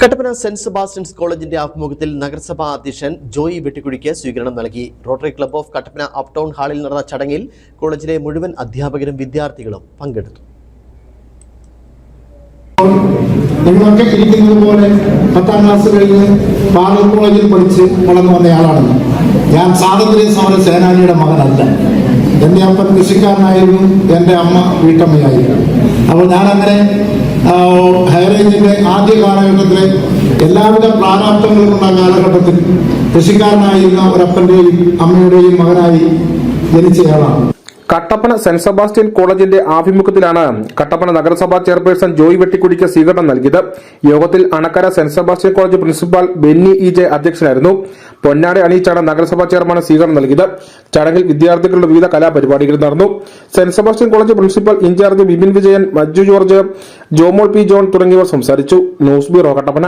Kattappana saint Sebastian's കോളേജിന്റെ ആഭിമുഖ്യത്തിൽ നഗരസഭാ അധ്യക്ഷൻ ജോയി വെട്ടിക്കുഴിക്ക് സ്വീകരണം നൽകി. Rotary club of Kattappana uptown ഹാളിൽ നടന്ന ചടങ്ങിൽ കോളേജിലെ മുഴുവൻ അധ്യാപകരും വിദ്യാർത്ഥികളും പങ്കെടുത്തു. നിങ്ങളൊക്കെ ഇരിക്കുന്നത് പോലെ പത്താം ക്ലാസ് കഴിഞ്ഞ് പാറൽ കോളേജിൽ പഠിച്ച് വളർന്നു വന്നയാളാണ് ഞാൻ സ്വാതന്ത്ര്യ സമര സേനാനിയുടെ മകനല്ല. എന്റെ അപ്പൻ കൃഷിക്കാരനായിരുന്നു എന്റെ അമ്മ വീട്ടമ്മയായിരുന്നു. അപ്പോൾ ആ, ഹൈറേഞ്ചിന്റെ ആദ്യ കാലഘട്ടത്തിലെ എല്ലാവിധ പ്രാരാബ്ദങ്ങളുമുള്ള കാലഘട്ടത്തിൽ കൃഷിക്കാരനായിരുന്ന ഒരപ്പന്റെയും അമ്മയുടെയും മകനായി ജനിച്ചയാളാണ് കട്ടപ്പന സെന്റ് സെബാസ്റ്റ്യൻ കോളേജിന്റെ ആഭിമുഖ്യത്തിലാണ് കട്ടപ്പന നഗരസഭാ ചെയർപേഴ്സൺ ജോയ് വെട്ടിക്കുടിക്ക് സ്വീകരണം നൽകിയത്. യോഗത്തിൽ Anakkara Saint Sebastian College principal Benny E J അധ്യക്ഷനായിരുന്നു. പൊന്നാടി അണിയിച്ചാണ് നഗരസഭാ ചെയർമാൻ സ്വീകരണം നൽകിയത്. ചടങ്ങിൽ വിദ്യാർത്ഥികളുടെ വിവിധ കലാപരിപാടികൾ നടന്നു. Saint Sebastian College principal in charge Bipin Vijayan Manju George Jomol P John തുടങ്ങിയവർ സംസാരിച്ചു. News bureau Kattappana.